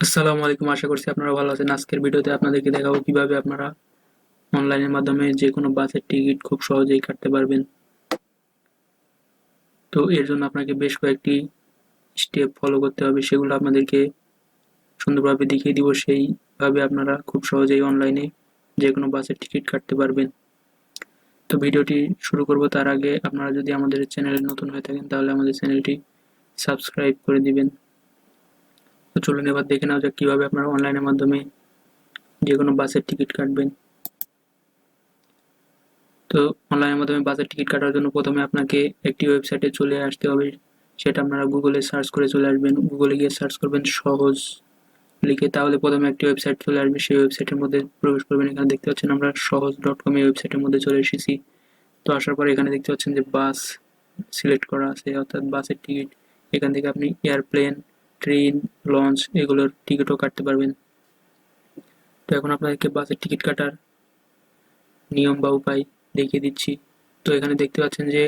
আসসালামু আলাইকুম। আশা করছি আপনারা ভালো আছেন। আজকের ভিডিওতে আপনাদেরকে দেখাবো কীভাবে আপনারা অনলাইনের মাধ্যমে যে কোনো বাসের টিকিট খুব সহজেই কাটতে পারবেন। তো এর জন্য আপনাকে বেশ কয়েকটি স্টেপ ফলো করতে হবে। সেগুলো আপনাদেরকে সুন্দরভাবে দেখিয়ে দিব। সেইভাবে আপনারা খুব সহজেই অনলাইনে যে কোনো বাসের টিকিট কাটতে পারবেন। তো ভিডিওটি শুরু করব। তার আগে আপনারা যদি আমাদের চ্যানেলে নতুন হয়ে থাকেন, তাহলে আমাদের চ্যানেলটি সাবস্ক্রাইব করে দিবেন। তো চলুন এবার দেখে নাও যে কীভাবে আপনারা অনলাইনের মাধ্যমে যে কোনো বাসের টিকিট কাটবেন। তো অনলাইনের মাধ্যমে বাসের টিকিট কাটার জন্য প্রথমে আপনাকে একটি ওয়েবসাইটে চলে আসতে হবে। সেটা আপনারা গুগলে সার্চ করে চলে আসবেন। গুগলে গিয়ে সার্চ করবেন সহজ লিখে। তাহলে প্রথমে একটি ওয়েবসাইট চলে আসবে। সেই ওয়েবসাইটের মধ্যে প্রবেশ করবেন। এখানে দেখতে পাচ্ছেন আমরা সহজ ডট কম এই ওয়েবসাইটের মধ্যে চলে এসেছি। তো আসার পরে এখানে দেখতে পাচ্ছেন যে বাস সিলেক্ট করা আছে, অর্থাৎ বাসের টিকিট এখান থেকে আপনি এয়ারপ্লেন ট্রেন, লঞ্চ এগুলোর টিকিটও কাটতে পারবেন। তো এখন আপনাদেরকে বাসের টিকিট কাটার নিয়ম বা উপায় দেখিয়ে দিচ্ছি। তো এখানে দেখতে পাচ্ছেন যে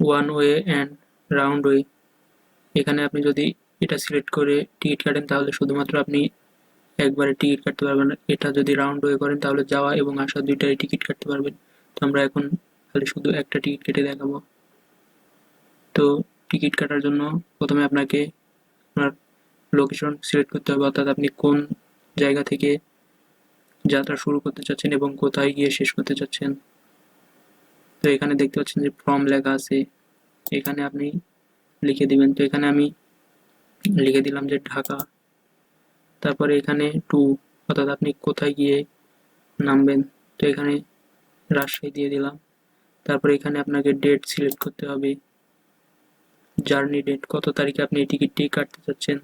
one way and round way এখানে আপনি যদি এটা সিলেক্ট করে টিকিট কাটেন, তাহলে শুধুমাত্র আপনি একবারে টিকিট কাটতে পারবেন এটা যদি রাউন্ড ওয়ে করেন, তাহলে যাওয়া এবং আসা দুইটাই টিকিট কাটতে পারবেন। তো আমরা এখন খালি শুধু একটা টিকিট কেটে দেখাবো। তো টিকিট কাটার জন্য প্রথমে আপনাকে আপনার লোকেশন সিলেক্ট করতে হবে, অর্থাৎ আপনি কোন জায়গা থেকে যাত্রা শুরু করতে চাচ্ছেন এবং কোথায় গিয়ে শেষ করতে চাচ্ছেন। তো এখানে দেখতে পাচ্ছেন যে ফর্ম লেখা আছে, এখানে আপনি লিখে দিবেন। তো এখানে আমি লিখে দিলাম যে ঢাকা, তারপরে এখানে টু অর্থাৎ আপনি কোথায় গিয়ে নামবেন। তো এখানে রাজশাহী দিয়ে দিলাম। তারপরে এখানে আপনাকে ডেট সিলেক্ট করতে হবে। জার্নি ডেট কত তারিখে আপনি এই টিকিটটি কাটতে চাচ্ছেন?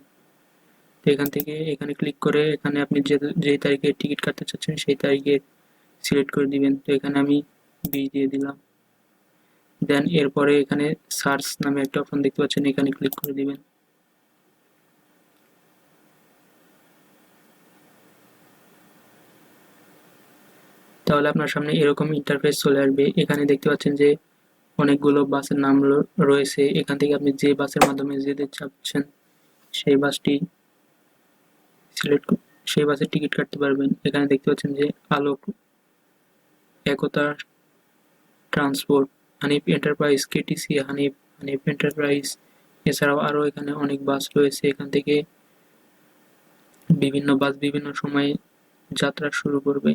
তো এখান থেকে এখানে ক্লিক করে এখানে আপনি যে, যেই তারিখে টিকিট কাটতে চাচ্ছেন সেই তারিখে সিলেক্ট করে দিবেন। তো এখানে আমি বিশ দিয়ে দিলাম। দেন এরপরে এখানে সার্চ নামে একটা অপশন দেখতে পাচ্ছেন, এখানে ক্লিক করে দিবেন। তাহলে আপনার সামনে এরকম ইন্টারফেস চলে আসবে। এখানে দেখতে পাচ্ছেন যে অনেকগুলো বাসের নাম রয়েছে। এখান থেকে আপনি যে বাসের মাধ্যমে যেতে চাচ্ছেন, সেই বাসটি সিলেক্ট সেই বাসের টিকিট কাটতে পারবেন। এখানে দেখতে পাচ্ছেন যে Alok Ekota transport Hanif enterprise KTC Hanif Hanif enterprise এছাড়াও আরও এখানে অনেক বাস রয়েছে। এখান থেকে বিভিন্ন বাস বিভিন্ন সময়ে যাত্রা শুরু করবে।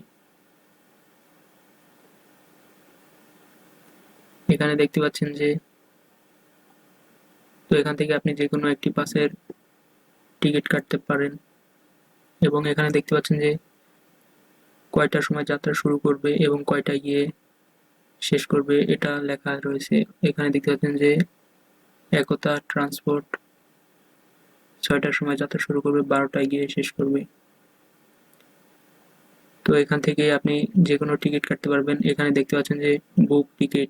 এখানে দেখতে পাচ্ছেন যে, তো এখান থেকে আপনি যে কোনো একটি বাসের টিকিট কাটতে পারেন। এবং এখানে দেখতে পাচ্ছেন যে কয়টার সময় যাত্রা শুরু করবে এবং কয়টা গিয়ে শেষ করবে এটা লেখা রয়েছে। এখানে দেখতে পাচ্ছেন যে, একতা ট্রান্সপোর্ট ছয়টার সময় যাত্রা শুরু করবে, বারোটায় গিয়ে শেষ করবে। তো এখান থেকে আপনি যে কোনো টিকিট কাটতে পারবেন। এখানে দেখতে পাচ্ছেন যে, বুক টিকিট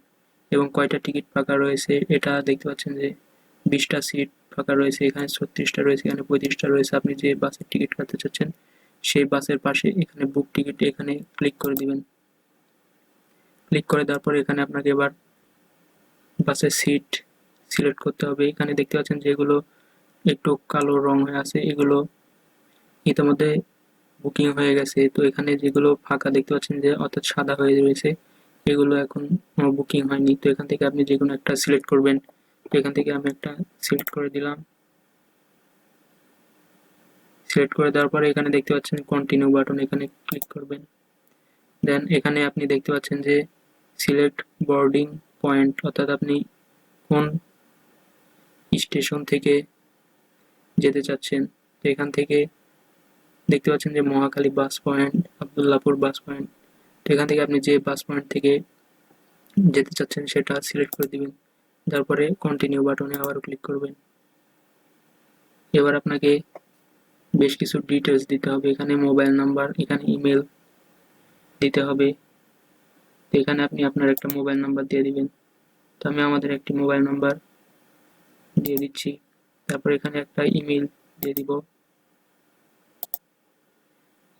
এবং কয়টা টিকিট ফাঁকা রয়েছে এটা দেখতে পাচ্ছেন যে বিশটা সিট ফাঁকা রয়েছে, এখানে ছত্রিশটা রয়েছে, এখানে পঁয়ত্রিশটা রয়েছে। আপনি যে বাসের টিকিট কাটতে চাচ্ছেন, সেই বাসের পাশে এখানে বুক টিকিট এখানে ক্লিক করে দিবেন। ক্লিক করে দেওয়ার পর এখানে আপনাকে এবার বাসের সিট সিলেক্ট করতে হবে। এখানে দেখতে পাচ্ছেন যেগুলো একটু কালো রং হয়ে আছে, এগুলো ইতিমধ্যে বুকিং হয়ে গেছে। তো এখানে যেগুলো ফাঁকা দেখতে পাচ্ছেন যে অর্থাৎ সাদা হয়ে রয়েছে এগুলো এখন বুকিং হয়নি। তো এখান থেকে আপনি যে কোনো একটা সিলেক্ট করবেন। তো এখান থেকে আমি একটা সিলেক্ট করে দিলাম। সিলেক্ট করে দেওয়ার পরে এখানে দেখতে পাচ্ছেন কন্টিনিউ বাটন এখানে ক্লিক করবেন। দেন এখানে আপনি দেখতে পাচ্ছেন যে সিলেক্ট বোর্ডিং পয়েন্ট অর্থাৎ আপনি কোন স্টেশন থেকে যেতে চাচ্ছেন। তো এখান থেকে দেখতে পাচ্ছেন যে Mohakhali bus point Abdullahpur bus point এখান থেকে আপনি যে বাস পয়েন্ট থেকে যেতে চাচ্ছেন সেটা সিলেক্ট করে দিবেন। তারপরে কন্টিনিউ বাটনে আবার ক্লিক করবেন। এবার আপনাকে বেশ কিছু ডিটেলস দিতে হবে। এখানে মোবাইল নাম্বার এখানে ইমেল দিতে হবে। তো এখানে আপনি আপনার একটা মোবাইল নাম্বার দিয়ে দিবেন। তো আমি আমাদের একটি মোবাইল নাম্বার দিয়ে দিচ্ছি। তারপর এখানে একটা ইমেল দিয়ে দিব।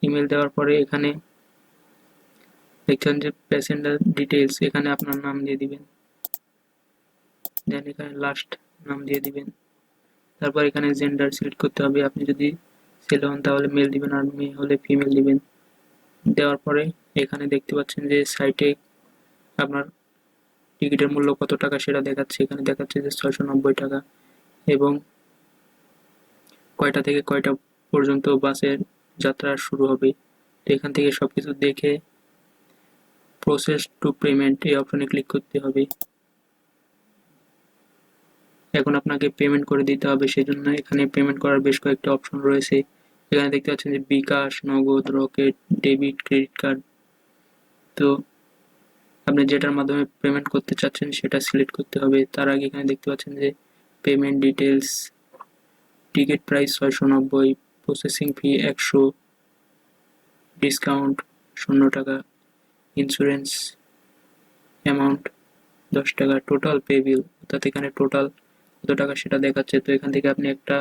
ইমেল দেওয়ার পরে এখানে দেখছেন যে প্যাসেঞ্জার ডিটেলস এখানে আপনার নাম দিয়ে দিবেন। দেন এখানে লাস্ট নাম দিয়ে দিবেন। তারপর এখানে জেন্ডার সিলেক্ট করতে হবে। আপনি যদি ছেলে হন তাহলে মেল দিবেন আর মেয়ে হলে ফিমেল দিবেন। দেওয়ার পরে এখানে দেখতে পাচ্ছেন যে সাইটে আপনার টিকিটের মূল্য কত টাকা সেটা দেখাচ্ছে। এখানে দেখাচ্ছে যে ছয়শো নব্বই টাকা এবং কয়টা থেকে কয়টা পর্যন্ত বাসের যাত্রা শুরু হবে। তো এখান থেকে সব কিছু দেখে প্রসেস টু পেমেন্ট এই অপশনে ক্লিক করতে হবে। এখন আপনাকে পেমেন্ট করে দিতে হবে সেই জন্য এখানে পেমেন্ট করার বেশ কয়েকটা অপশন রয়েছে। এখানে দেখতে পাচ্ছেন যে বিকাশ, নগদ, রকেট ডেবিট ক্রেডিট কার্ড তো আপনি যেটার মাধ্যমে পেমেন্ট করতে চাচ্ছেন সেটা সিলেক্ট করতে হবে। তার আগে এখানে দেখতে পাচ্ছেন যে পেমেন্ট ডিটেলস টিকিট প্রাইস ছয়শো নব্বই প্রসেসিং ফি একশো ডিসকাউন্ট শূন্য টাকা। ইন্স্যুরেন্স অ্যামাউন্ট দশ টাকা টোটাল পে বিল অর্থাৎ এখানে টোটাল কত টাকা সেটা দেখাচ্ছে। তো এখান থেকে আপনি একটা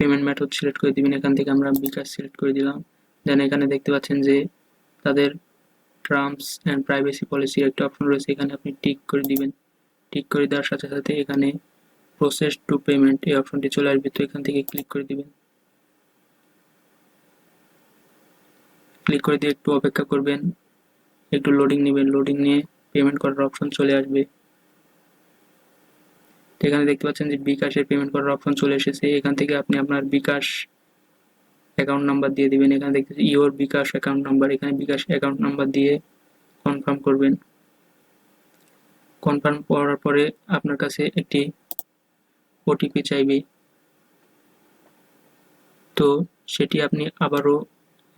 পেমেন্ট মেথড সিলেক্ট করে দিবেন। এখান থেকে আমরা বিকাশ সিলেক্ট করে দিলাম। দেন এখানে দেখতে পাচ্ছেন যে তাদের টার্মস অ্যান্ড প্রাইভেসি পলিসি একটা অপশন রয়েছে। এখানে আপনি টিক করে দিবেন। টিক করে দেওয়ার সাথে সাথে এখানে প্রসেস টু পেমেন্ট এই অপশনটি চলে আসবে। তো এখান থেকে ক্লিক করে দিবেন। ক্লিক করে দিয়ে একটু অপেক্ষা করবেন। একটু লোডিং নেবেন। লোডিং নিয়ে পেমেন্ট করার অপশন চলে আসবে। এখানে দেখতে পাচ্ছেন যে বিকাশের পেমেন্ট করার অপশন চলে এসেছে। এখান থেকে আপনি আপনার বিকাশ অ্যাকাউন্ট নাম্বার দিয়ে দিবেন। এখানে দেখতে ইওর বিকাশ অ্যাকাউন্ট নাম্বার এখানে বিকাশ অ্যাকাউন্ট নাম্বার দিয়ে কনফার্ম করবেন। কনফার্ম করার পরে আপনার কাছে একটি ওটিপি চাইবে। তো সেটি আপনি আবারও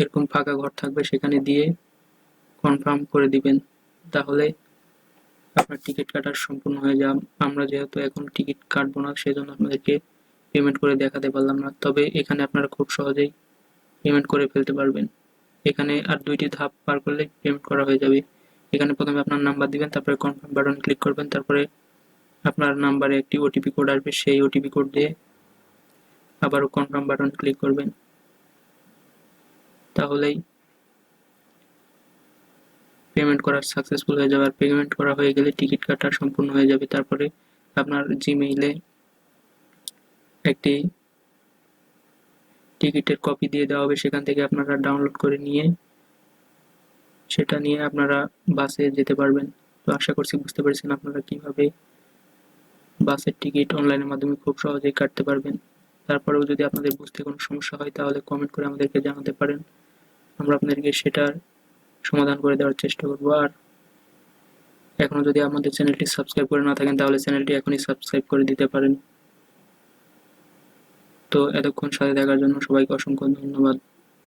এরকম ফাঁকা ঘর থাকবে সেখানে দিয়ে কনফার্ম করে দিবেন। তাহলে আপনার টিকিট কাটার সম্পূর্ণ হয়ে যাবে। আমরা যেহেতু এখন টিকিট কাটবো না, সেজন্য আপনাদেরকে পেমেন্ট করে দেখাতে পারলাম না। তবে এখানে আপনারা খুব সহজেই পেমেন্ট করে ফেলতে পারবেন। এখানে আর দুইটি ধাপ পার করলে পেমেন্ট করা হয়ে যাবে। এখানে প্রথমে আপনার নাম্বার দিবেন, তারপরে কনফার্ম বাটন ক্লিক করবেন, তারপরে আপনার নাম্বারে একটি ওটিপি কোড আসবে। সেই ওটিপি কোড দিয়ে আবারও কনফার্ম বাটন ক্লিক করবেন। তাহলেই পেমেন্ট করা সাকসেসফুল হয়ে যাবে। আর পেমেন্ট করা হয়ে গেলে টিকিট কাটা সম্পূর্ণ হয়ে যাবে। তারপরে আপনার জিমেইলে একটি টিকিটের কপি দিয়ে দেওয়া হবে। সেখান থেকে আপনারা ডাউনলোড করে নিয়ে সেটা নিয়ে আপনারা বাসে যেতে পারবেন। তো আশা করছি বুঝতে পেরেছেন আপনারা কীভাবে বাসের টিকিট অনলাইনের মাধ্যমে খুব সহজেই কাটতে পারবেন। তারপরেও যদি আপনাদের বুঝতে কোনো সমস্যা হয়, তাহলে কমেন্ট করে আমাদেরকে জানাতে পারেন। আমরা আপনাদেরকে সেটার সমাধান করে দেওয়ার চেষ্টা করব। আর এখনও যদি আমাদের চ্যানেলটি সাবস্ক্রাইব করে না থাকেন, তাহলে চ্যানেলটি এখনই সাবস্ক্রাইব করে দিতে পারেন। তো এতক্ষণ সাথে দেখার জন্য সবাইকে অসংখ্য ধন্যবাদ।